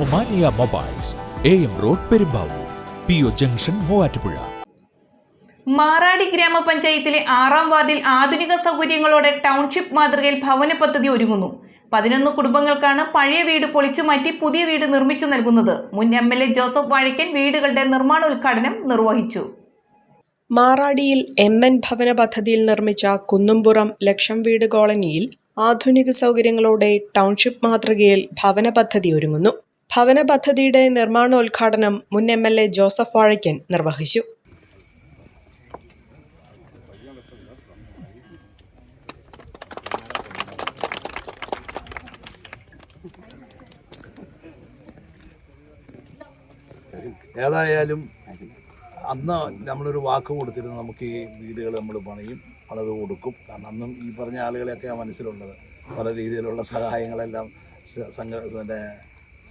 Omania mobiles A M road Perumbavoor P O junction Muvattupuzha. Maradi ഗ്രാമപഞ്ചായത്തിലെ ആറാം വാർഡിൽ ആധുനിക സൗകര്യങ്ങളോടെ ടൗൺഷിപ്പ് മാതൃകയിൽ ഭവന പദ്ധതി ഒരുങ്ങുന്നു. പതിനൊന്ന് കുടുംബങ്ങൾക്കാണ് പഴയ വീട് പൊളിച്ചു മാറ്റി പുതിയ വീട് നിർമ്മിച്ചു നൽകുന്നത്. മുൻ M L A Joseph Vazhakkan വീടുകളുടെ നിർമ്മാണോദ്ഘാടനം നിർവഹിച്ചു. മാറാടിയിൽ എം എൻ ഭവന പദ്ധതിയിൽ നിർമ്മിച്ച കുന്നുംപുറം ലക്ഷം വീട് കോളനിയിൽ ആധുനിക സൗകര്യങ്ങളോടെ ടൗൺഷിപ്പ് മാതൃകയിൽ ഭവന പദ്ധതി ഒരുങ്ങുന്നു. ഭവന പദ്ധതിയുടെ നിർമ്മാണോദ്ഘാടനം മുൻ M L A Joseph Vazhakkan നിർവഹിച്ചു. ഏതായാലും അന്ന് നമ്മളൊരു വാക്ക് കൊടുത്തിരുന്നു നമുക്ക് ഈ വീടുകൾ നമ്മൾ പണിയും പണിത് കൊടുക്കും. കാരണം അന്നും ഈ പറഞ്ഞ ആളുകളെയൊക്കെ മനസ്സിലുള്ളത്. പല രീതിയിലുള്ള സഹായങ്ങളെല്ലാം സംഘ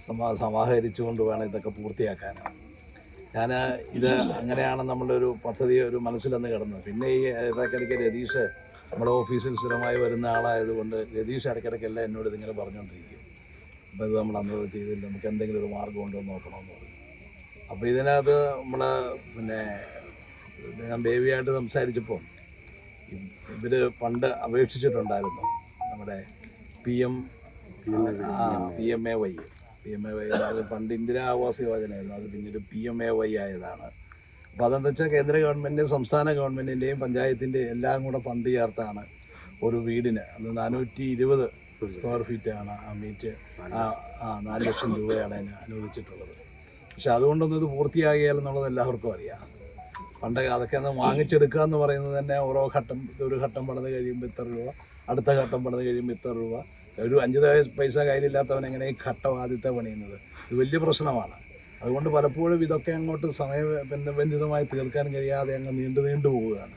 സമ സമാഹരിച്ചുകൊണ്ട് വേണം ഇതൊക്കെ പൂർത്തിയാക്കാൻ. ഞാൻ ഇത് അങ്ങനെയാണ് നമ്മളുടെ ഒരു പദ്ധതി ഒരു മനസ്സിലെന്ന് കിടന്നത്. പിന്നെ ഈ ഇടയ്ക്കിടയ്ക്ക് രതീഷ് നമ്മുടെ ഓഫീസിൽ സ്ഥിരമായി വരുന്ന ആളായതുകൊണ്ട് രതീഷ് ഇടയ്ക്കിടയ്ക്ക് എല്ലാം എന്നോട് ഇതിങ്ങനെ പറഞ്ഞുകൊണ്ടിരിക്കും. അപ്പോൾ ഇത് നമ്മൾ അന്ന് ചെയ്തില്ല നമുക്ക് എന്തെങ്കിലും ഒരു മാർഗം ഉണ്ടോ നോക്കണമെന്ന് പറഞ്ഞു. അപ്പോൾ ഇതിനകത്ത് നമ്മൾ പിന്നെ ഞാൻ ബേബിയായിട്ട് സംസാരിച്ചപ്പോൾ ഇവർ പണ്ട് അപേക്ഷിച്ചിട്ടുണ്ടായിരുന്നു നമ്മുടെ P M P M A Y. P M A Y അത് പണ്ട് ഇന്ദിരാ ആവാസ് യോജനയായിരുന്നു. അത് പിന്നീട് പി എം എ വൈ ആയതാണ്. അപ്പോൾ അതെന്താ വെച്ചാൽ കേന്ദ്ര ഗവൺമെന്റിന്റെയും സംസ്ഥാന ഗവൺമെന്റിന്റെയും പഞ്ചായത്തിന്റെയും എല്ലാം കൂടെ ഫണ്ട് ചേർത്താണ് ഒരു വീടിന്. അത് നാനൂറ്റി ഇരുപത് സ്ക്വയർ ഫീറ്റാണ് ആ മീറ്റ്. ആ നാല് ലക്ഷം രൂപയാണ് അതിന് അനുവദിച്ചിട്ടുള്ളത്. പക്ഷെ അതുകൊണ്ടൊന്നും ഇത് പൂർത്തിയാകിയാലെന്നുള്ളത് എല്ലാവർക്കും അറിയാം. പണ്ട് അതൊക്കെ ഒന്ന് വാങ്ങിച്ചെടുക്കുക എന്ന് പറയുന്നത് തന്നെ ഓരോ ഘട്ടം ഒരു ഘട്ടം പണിത് കഴിയുമ്പോൾ ഇത്ര രൂപ അടുത്ത ഘട്ടം പണിത് കഴിയുമ്പോൾ ഇത്ര രൂപ. ഒരു അഞ്ച് പൈസ കയ്യിലില്ലാത്തവൻ എങ്ങനെ ഈ ഘട്ടവാദ്യത്തെ പണിയുന്നത്? ഇത് വലിയ പ്രശ്നമാണ്. അതുകൊണ്ട് പലപ്പോഴും ഇതൊക്കെ അങ്ങോട്ട് സമയബന്ധിതമായി തീർക്കാൻ കഴിയാതെ അങ്ങ് നീണ്ടു നീണ്ടു പോവുകയാണ്.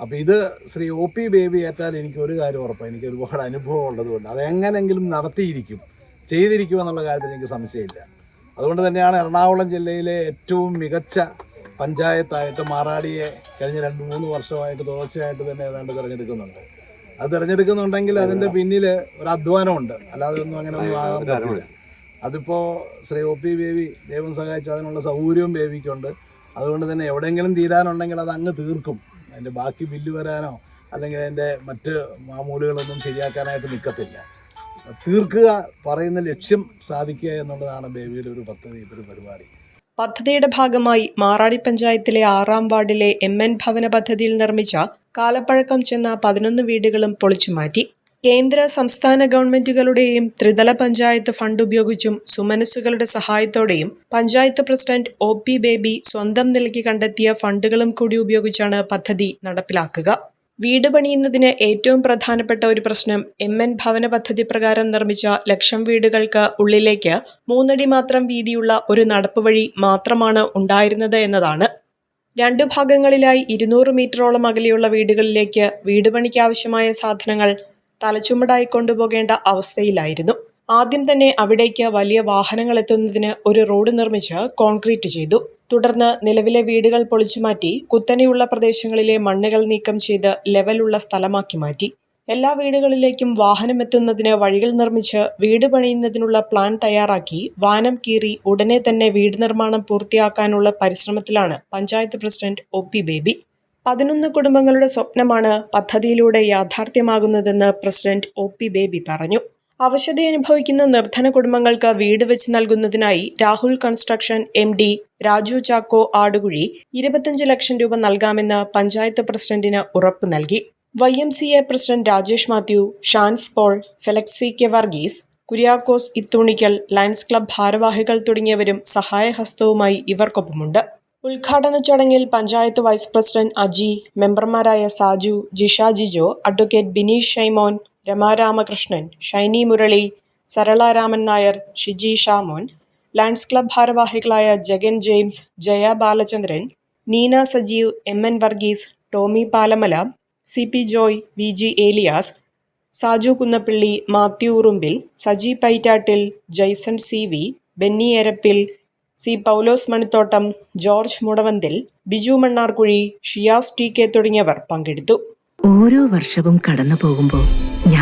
അപ്പോൾ ഇത് ശ്രീ ഒ പി ബേബി ഏറ്റാൽ എനിക്ക് ഒരു കാര്യം ഉറപ്പാണ് എനിക്ക് ഒരുപാട് അനുഭവം ഉള്ളതുകൊണ്ട് അത് എങ്ങനെങ്കിലും നടത്തിയിരിക്കും ചെയ്തിരിക്കും എന്നുള്ള കാര്യത്തിൽ എനിക്ക് സംശയമില്ല. അതുകൊണ്ട് തന്നെയാണ് എറണാകുളം ജില്ലയിലെ ഏറ്റവും മികച്ച പഞ്ചായത്തായിട്ട് മാറാടിയെ കഴിഞ്ഞ രണ്ട് മൂന്ന് വർഷമായിട്ട് തുടർച്ചയായിട്ട് തന്നെ ഏതാണ്ട് തിരഞ്ഞെടുക്കുന്നുണ്ട്. അത് തിരഞ്ഞെടുക്കുന്നുണ്ടെങ്കിൽ അതിന്റെ പിന്നിൽ ഒരു അധ്വാനമുണ്ട്. അല്ലാതെ ഒന്നും അങ്ങനെ ഒന്നും ആകാൻ പറ്റില്ല അതിപ്പോൾ ശ്രീ ഒ പി ബേബി ദൈവം സഹായിച്ചു അതിനുള്ള സൗകര്യവും ബേബിക്കുണ്ട്. അതുകൊണ്ട് തന്നെ എവിടെയെങ്കിലും തീരാനുണ്ടെങ്കിൽ അത് അങ്ങ് തീർക്കും. അതിന്റെ ബാക്കി ബില്ല് വരാനോ അല്ലെങ്കിൽ അതിന്റെ മറ്റ് മാമൂലുകളൊന്നും ശരിയാക്കാനായിട്ട് നിൽക്കത്തില്ല തീർക്കുക പറയുന്ന ലക്ഷ്യം സാധിക്കുക എന്നുള്ളതാണ് ബേബിയുടെ ഒരു പദ്ധതി ഒരു പരിപാടി. പദ്ധതിയുടെ ഭാഗമായി മാറാടി പഞ്ചായത്തിലെ ആറാം വാർഡിലെ എം എൻ ഭവന പദ്ധതിയിൽ നിർമ്മിച്ച കാലപ്പഴക്കം ചെന്ന പതിനൊന്ന് വീടുകളും പൊളിച്ചുമാറ്റി കേന്ദ്ര സംസ്ഥാന ഗവൺമെന്റുകളുടെയും ത്രിതല പഞ്ചായത്ത് ഫണ്ട് ഉപയോഗിച്ചും സുമനസ്സുകളുടെ സഹായത്തോടെയും panchayat president O P Baby സ്വന്തം നിലയ്ക്ക് കണ്ടെത്തിയ ഫണ്ടുകളും കൂടി ഉപയോഗിച്ചാണ് പദ്ധതി നടപ്പിലാക്കുക. വീട് പണിയുന്നതിന് ഏറ്റവും പ്രധാനപ്പെട്ട ഒരു പ്രശ്നം എം എൻ ഭവന പദ്ധതി പ്രകാരം നിർമ്മിച്ച ലക്ഷം വീടുകൾക്ക് ഉള്ളിലേക്ക് മൂന്നടി മാത്രം വീതിയുള്ള ഒരു നടപ്പുവഴി മാത്രമാണ് ഉണ്ടായിരുന്നത് എന്നതാണ്. രണ്ടു ഭാഗങ്ങളിലായി ഇരുന്നൂറ് മീറ്ററോളം അകലെയുള്ള വീടുകളിലേക്ക് വീട് പണിക്കാവശ്യമായ സാധനങ്ങൾ തലച്ചുമടായി കൊണ്ടുപോകേണ്ട അവസ്ഥയിലായിരുന്നു. ആദ്യം തന്നെ അവിടേക്ക് വലിയ വാഹനങ്ങൾ എത്തുന്നതിന് ഒരു റോഡ് നിർമ്മിച്ച് കോൺക്രീറ്റ് ചെയ്തു. തുടർന്ന് നിലവിലെ വീടുകൾ പൊളിച്ചുമാറ്റി കുത്തനെയുള്ള പ്രദേശങ്ങളിലെ മണ്ണുകൾ നീക്കം ചെയ്ത് ലെവലുള്ള സ്ഥലമാക്കി മാറ്റി. എല്ലാ വീടുകളിലേക്കും വാഹനം എത്തുന്നതിന് വഴികൾ നിർമ്മിച്ച് വീട് പണിയുന്നതിനുള്ള പ്ലാൻ തയ്യാറാക്കി വാനം കീറി ഉടനെ തന്നെ വീട് നിർമ്മാണം പൂർത്തിയാക്കാനുള്ള പരിശ്രമത്തിലാണ് panchayat president O P Baby. പതിനൊന്ന് കുടുംബങ്ങളുടെ സ്വപ്നമാണ് പദ്ധതിയിലൂടെ യാഥാർത്ഥ്യമാകുന്നതെന്ന് പ്രസിഡന്റ് ഒ പി ബേബി പറഞ്ഞു. അവശതയനുഭവിക്കുന്ന നിർധന കുടുംബങ്ങൾക്ക് വീട് വെച്ച് നൽകുന്നതിനായി Rahul construction M D Raju Chacko Adukuzhi ഇരുപത്തഞ്ച് ലക്ഷം രൂപ നൽകാമെന്ന് പഞ്ചായത്ത് പ്രസിഡന്റിന് ഉറപ്പ് നൽകി. Y M C A president Rajesh Mathew Shans Paul Felixy K Varghese Kuriakose Ithoonikkal Lions club ഭാരവാഹികൾ തുടങ്ങിയവരും സഹായഹസ്തവുമായി ഇവർക്കൊപ്പമുണ്ട്. ഉദ്ഘാടന ചടങ്ങിൽ പഞ്ചായത്ത് വൈസ് പ്രസിഡന്റ് അജി മെമ്പർമാരായ Saju Jisha Jijo advocate Bineesh Shymon Rama Ramakrishnan Shiny Murali Sarala Raman Nair Shiji Shamon Lions club ഭാരവാഹികളായ Jagan James Jaya Balachandran Neena Sajeev M N Varghese Tomy Palamala C P Joy V G Elias Saju Kunnappilly Mathew Urumbil Saji Paitattil Jaison C V Benny Erappil C Paulose Manithottam George Mudavanthil Biju Mannarkuzhi Shiyas T K തുടങ്ങിയവർ പങ്കെടുത്തു. ഓരോ വർഷവും കടന്നു പോകുമ്പോൾ